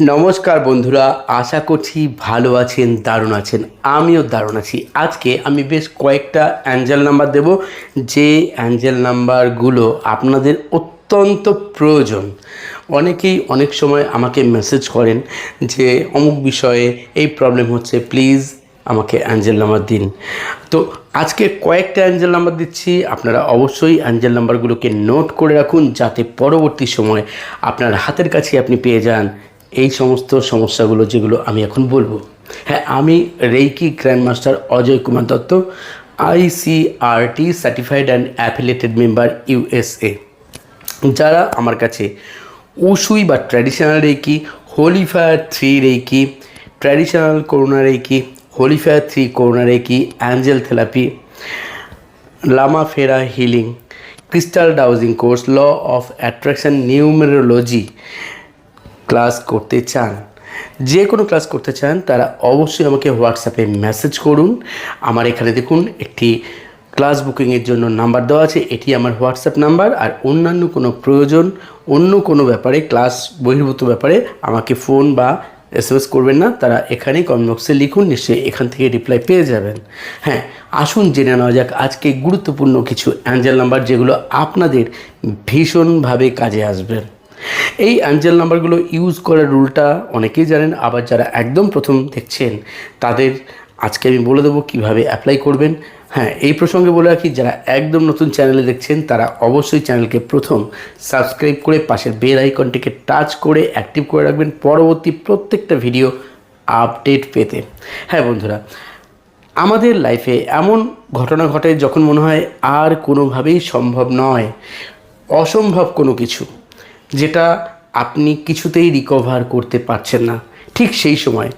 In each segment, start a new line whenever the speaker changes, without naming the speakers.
নমস্কার বন্ধুরা, আশা করছি ভালো আছেন, দারুণ আছেন, আমিও দারুণ আছি। আজকে আমি বেশ কয়েকটা অ্যাঞ্জেল নাম্বার দেব। যে অ্যাঞ্জেল নাম্বারগুলো আপনাদের অত্যন্ত প্রয়োজন। অনেকেই অনেক সময় আমাকে মেসেজ করেন যে, অমুক বিষয়ে এই প্রবলেম হচ্ছে, প্লিজ আমাকে অ্যাঞ্জেল নাম্বার দিন। তো আজকে কয়েকটা অ্যাঞ্জেল নাম্বার দিচ্ছি। আপনারা অবশ্যই অ্যাঞ্জেল নাম্বারগুলোকে নোট করে রাখুন, যাতে পরবর্তী সময় আপনার হাতের কাছে আপনি পেয়ে যান এই সমস্ত সমস্যাগুলো যেগুলো আমি এখন বলব। হ্যাঁ আমি reiki grand master Ajay Kumar Dutta ICRT certified and affiliated member USA যারা আমার কাছে উসুই বা traditional reiki holy fire three reiki traditional Karuna reiki holy fire three Karuna reiki angel therapy Lama Fera healing crystal dowsing course law of attraction numerology class করতে চান, যে কোনো class করতে চান, তারা অবশ্যই আমাকে হোয়াটসঅ্যাপে মেসেজ করুন। আমার এখানে দেখুন, একটি ক্লাস বুকিংয়ের জন্য নাম্বার দেওয়া আছে, এটি আমার হোয়াটসঅ্যাপ নাম্বার। আর অন্যান্য কোনো প্রয়োজন, অন্য কোনো ব্যাপারে, ক্লাস বহির্ভূত ব্যাপারে আমাকে ফোন বা এস এম এস করবেন না, তারা এখানেই কমেন্ট বক্সে লিখুন, নিশ্চয়ই এখান থেকে রিপ্লাই পেয়ে যাবেন। হ্যাঁ আসুন জেনে নেওয়া যাক, আজকে গুরুত্বপূর্ণ কিছু অ্যাঞ্জেল নাম্বার, যেগুলো আপনাদের ভীষণভাবে কাজে আসবে। এই অ্যাঞ্জেল নাম্বারগুলো ইউজ করার রুলটা অনেকেই জানেন, আবার যারা একদম প্রথম দেখছেন, তাদের আজকে আমি বলে দেবো কীভাবে অ্যাপ্লাই করবেন। হ্যাঁ এই প্রসঙ্গে বলে রাখি, যারা একদম নতুন চ্যানেলে দেখছেন, তারা অবশ্যই চ্যানেলকে প্রথম সাবস্ক্রাইব করে পাশের বেল আইকনটিকে টাচ করে অ্যাক্টিভ করে রাখবেন। পরবর্তী প্রত্যেকটা ভিডিও আপডেট পেতে। হ্যাঁ বন্ধুরা, আমাদের লাইফে এমন ঘটনা ঘটে যখন মনে হয় আর কোনোভাবেই সম্ভব নয়, অসম্ভব কোনো কিছু। যেটা আপনি কিছুতেই রিকভার করতে পারছেন না। ঠিক সেই সময়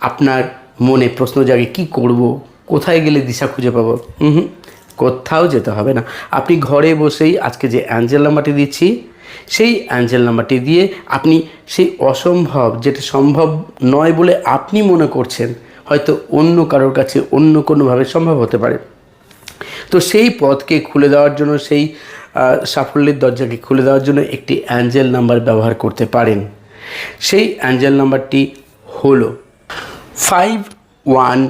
আপনার মনে প্রশ্ন জাগে, কি করব? কোথায় গেলে দিশা খুঁজে পাবো? হুম, কোথাও যেতে হবে না। আপনি ঘরে বসেই আজকে যে অ্যাঞ্জেল নাম্বারটি দিচ্ছি, সেই অ্যাঞ্জেল নাম্বারটি দিয়ে আপনি সেই অসম্ভব, যেটা সম্ভব নয় বলে আপনি মনে করছেন, হয়তো অন্য কারোর কাছে অন্য কোনোভাবে সম্ভব হতে পারে। তো সেই পথকে খুলে দেওয়ার জন্য, সেই সাফল্যের দরজাকে খুলে দেওয়ার জন্য একটি অ্যাঞ্জেল নাম্বার ব্যবহার করতে পারেন। সেই অ্যাঞ্জেল নাম্বারটি হল five one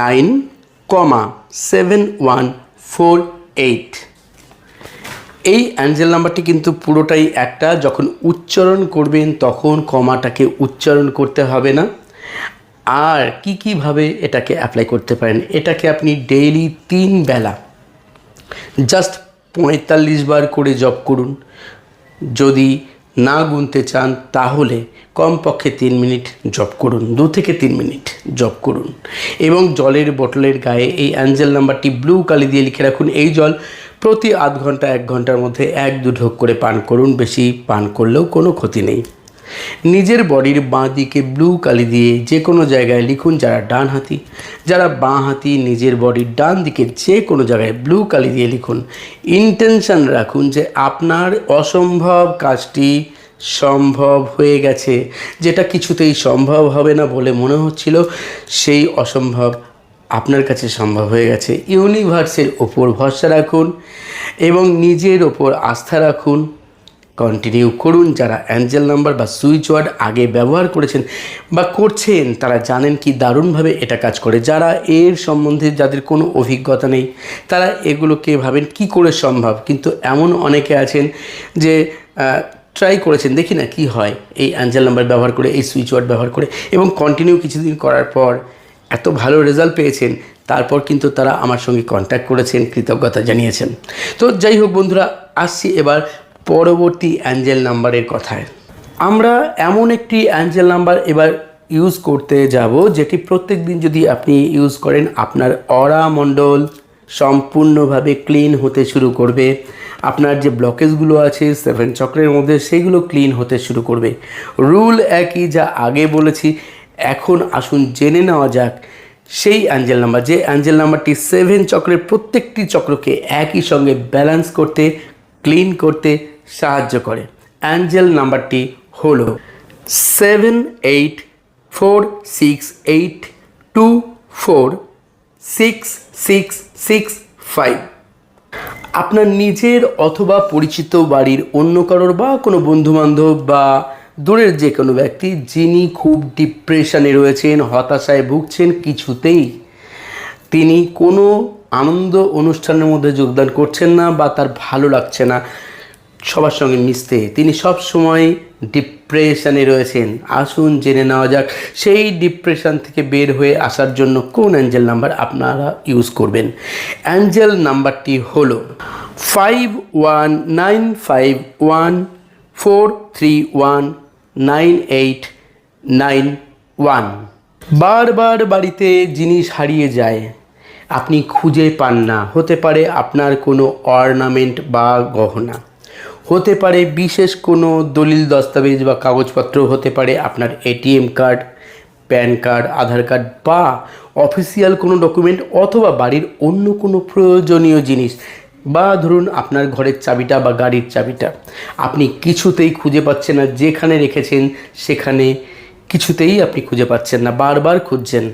nine comma seven one four eight এই অ্যাঞ্জেল নাম্বারটি কিন্তু পুরোটাই একটা, যখন উচ্চারণ করবেন তখন কমাটাকে উচ্চারণ করতে হবে না। আর কি কীভাবে এটাকে অ্যাপ্লাই করতে পারেন? এটাকে আপনি ডেইলি তিন বেলা জাস্ট পঁয়তাল্লিশ বার করে জব করুন। যদি না গুনতে চান, তাহলে কমপক্ষে তিন মিনিট জব করুন, দু থেকে তিন মিনিট জব করুন। এবং জলের বোতলের গায়ে এই অ্যাঞ্জেল নাম্বারটি ব্লু কালি দিয়ে লিখে রাখুন। এই জল প্রতি আধ ঘণ্টা, এক ঘণ্টার মধ্যে এক দু ঢোক করে পান করুন। বেশি পান করলেও কোনো ক্ষতি নেই। নিজের বডির বাঁ দিকে ব্লু কালি দিয়ে যে কোনো জায়গায় লিখুন যারা ডান হাতি, যারা বাঁ হাতি নিজের বডির ডান দিকে যে কোনো জায়গায় ব্লু কালি দিয়ে লিখুন। ইন্টেনশন রাখুন যে আপনার অসম্ভব কাজটি সম্ভব হয়ে গেছে, যেটা কিছুতেই সম্ভব হবে না বলে মনে হচ্ছিল, সেই অসম্ভব আপনার কাছে সম্ভব হয়ে গেছে। ইউনিভার্সের ওপর ভরসা রাখুন এবং নিজের ওপর আস্থা রাখুন। কন্টিনিউ করুন যারা অ্যাঞ্জেল নাম্বার বা সুইচ ওয়ার্ড আগে ব্যবহার করেছেন বা করছেন, তারা জানেন কি দারুণভাবে এটা কাজ করে। যারা এর সম্বন্ধে যাদের কোনো অভিজ্ঞতা নেই, তারা এগুলোকে ভাবেন কি করে সম্ভব? কিন্তু এমন অনেকে আছেন যে ট্রাই করেছেন, দেখি না কি হয় এই অ্যাঞ্জেল নাম্বার ব্যবহার করে, এই সুইচ ওয়ার্ড ব্যবহার করে এবং কন্টিনিউ কিছুদিন করার পর এত ভালো রেজাল্ট পেয়েছেন, তারপর কিন্তু তারা আমার সঙ্গে কন্ট্যাক্ট করেছেন, কৃতজ্ঞতা জানিয়েছেন। তো যাই হোক বন্ধুরা, আসছি এবার পরবর্তী অ্যাঞ্জেল নাম্বারের কথায়। আমরা এমন একটি অ্যাঞ্জেল নাম্বার এবার ইউজ করতে যাব, যেটি প্রত্যেক দিন যদি আপনি ইউজ করেন, আপনার অরা মণ্ডল সম্পূর্ণভাবে ক্লিন হতে শুরু করবে। আপনার যে ব্লকেজগুলো আছে, সেভেন চক্রের মধ্যে, সেগুলো ক্লিন হতে শুরু করবে। রুল একই যা আগে বলেছি, এখন আসুন জেনে নেওয়া যাক সেই অ্যাঞ্জেল নাম্বার। যে অ্যাঞ্জেল নাম্বারটি সেভেন চক্রের প্রত্যেকটি চক্রকে একই সঙ্গে ব্যালেন্স করতে, ক্লিন করতে সাহায্য করে। অ্যাঞ্জেল নাম্বারটি হলো seven eight four six eight two four six six six five. আপনার নিজের অথবা পরিচিত বাড়ির অন্য কারোর বা কোনো বন্ধুবান্ধব বা দূরের যে কোনো ব্যক্তি যিনি খুব ডিপ্রেশনে রয়েছেন, হতাশায় ভুগছেন কিছুতেই, তিনি কোনো আনন্দ অনুষ্ঠানের মধ্যে যোগদান করছেন না বা তার ভালো লাগছে না। সবার সঙ্গে মিশতে। তিনি সব সময় ডিপ্রেশনে রয়েছেন। আসুন জেনে নেওয়া যাক, সেই ডিপ্রেশন থেকে বের হয়ে আসার জন্য কোন অ্যাঞ্জেল নাম্বার আপনারা ইউজ করবেন? অ্যাঞ্জেল নাম্বারটি হলো five one nine five one four three one nine eight nine one বারবার বাড়িতে জিনিস হারিয়ে যায়। আপনি খুঁজে পান না। হতে পারে আপনার কোনো অর্নামেন্ট বা গহনা। হতে পারে বিশেষ কোনো দলিল, দস্তাবেজ বা কাগজপত্র হতে পারে আপনার ATM card, PAN card, Aadhaar card বা অফিসিয়াল কোনো ডকুমেন্ট অথবা বাড়ির অন্য কোনো প্রয়োজনীয় জিনিস। বা ধরুন আপনার ঘরের চাবিটা বা গাড়ির চাবিটা। আপনি কিছুতেই খুঁজে পাচ্ছেন না, যেখানে রেখেছেন সেখানে কিছুতেই আপনি খুঁজে পাচ্ছেন না, বারবার খুঁজছেন।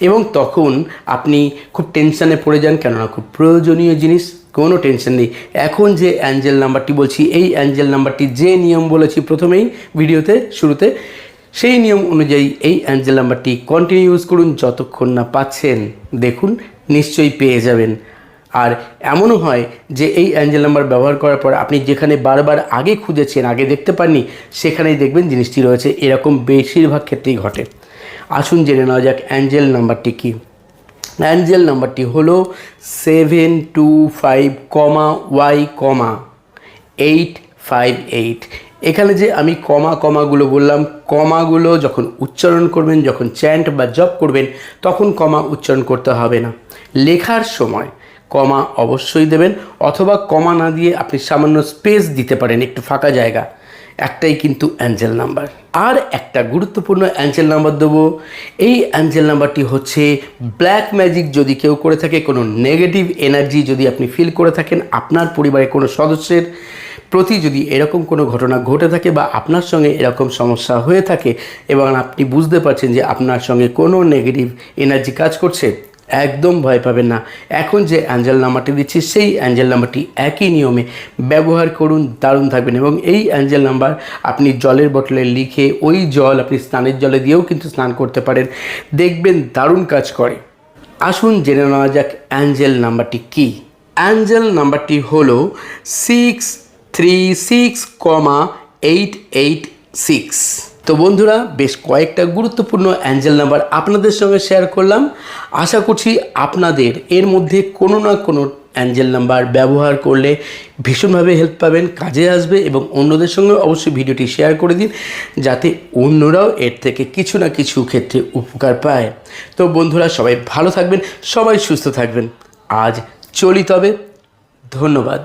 এবং তখন আপনি খুব টেনশানে পড়ে যান কেননা খুব প্রয়োজনীয় জিনিস। কোনো টেনশন নেই। এখন যে অ্যাঞ্জেল নাম্বারটি বলছি, এই অ্যাঞ্জেল নাম্বারটি যে নিয়ম বলেছি প্রথমেই ভিডিওতে, শুরুতে, সেই নিয়ম অনুযায়ী এই অ্যাঞ্জেল নাম্বারটি কন্টিনিউ ইউজ করুন যতক্ষণ না পাচ্ছেন। দেখুন, নিশ্চয়ই পেয়ে যাবেন। আর এমনও হয় যে এই অ্যাঞ্জেল নাম্বার ব্যবহার করার পর আপনি যেখানে বারবার আগে খুঁজেছেন, আগে দেখতে পাননি, সেখানেই দেখবেন জিনিসটি রয়েছে। এরকম বেশিরভাগ ক্ষেত্রেই ঘটে। আসুন জেনে নেওয়া যাক অ্যাঞ্জেল নাম্বারটি কী। অ্যাঞ্জেল নাম্বারটি হলো seven two five comma Y comma eight five eight. এখানে যে আমি কমা কমাগুলো বললাম, কমাগুলো যখন উচ্চারণ করবেন, যখন চ্যান্ট বা জব করবেন, তখন কমা উচ্চারণ করতে হবে না। লেখার সময় কমা অবশ্যই দেবেন, অথবা কমা না দিয়ে আপনি সামান্য স্পেস দিতে পারেন, একটু ফাঁকা জায়গা। একটাই কিন্তু অ্যাঞ্জেল নাম্বার আর একটা গুরুত্বপূর্ণ অ্যাঞ্জেল নাম্বার দেবো। এই অ্যাঞ্জেল নাম্বারটি হচ্ছে ব্ল্যাক ম্যাজিক যদি কেউ করে থাকে, কোনো নেগেটিভ এনার্জি যদি আপনি ফিল করে থাকেন, আপনার পরিবারের কোনো সদস্যের প্রতি যদি এরকম কোনো ঘটনা ঘটে থাকে বা আপনার সঙ্গে এরকম সমস্যা হয়ে থাকে এবং আপনি বুঝতে পারছেন যে আপনার সঙ্গে কোনো নেগেটিভ এনার্জি কাজ করছে একদম ভয় পাবেন না। এখন যে অ্যাঞ্জেল নাম্বারটি দিচ্ছি, সেই অ্যাঞ্জেল নাম্বারটি একই নিয়মে ব্যবহার করুন, দারুণ থাকবেন এবং এই অ্যাঞ্জেল নাম্বার আপনি জলের বোতলে লিখে ওই জল আপনি স্নানের জলে দিয়েও কিন্তু স্নান করতে পারেন। দেখবেন দারুণ কাজ করে। আসুন জেনে নেওয়া যাক অ্যাঞ্জেল নাম্বারটি কী। অ্যাঞ্জেল নাম্বারটি হল six three six comma eight eight six তো বন্ধুরা, বেশ কয়েকটা গুরুত্বপূর্ণ অ্যাঞ্জেল নাম্বার আপনাদের সঙ্গে শেয়ার করলাম। আশা করছি আপনাদের এর মধ্যে কোনো না কোনো অ্যাঞ্জেল নাম্বার ব্যবহার করলে ভীষণভাবে হেল্প পাবেন, কাজে আসবে এবং অন্যদের সঙ্গে অবশ্যই ভিডিওটি শেয়ার করে দিন যাতে অন্যরাও এর থেকে কিছু না কিছু ক্ষেত্রে উপকার পায়। তো বন্ধুরা, সবাই ভালো থাকবেন, সবাই সুস্থ থাকবেন। আজ চলি তবে। ধন্যবাদ।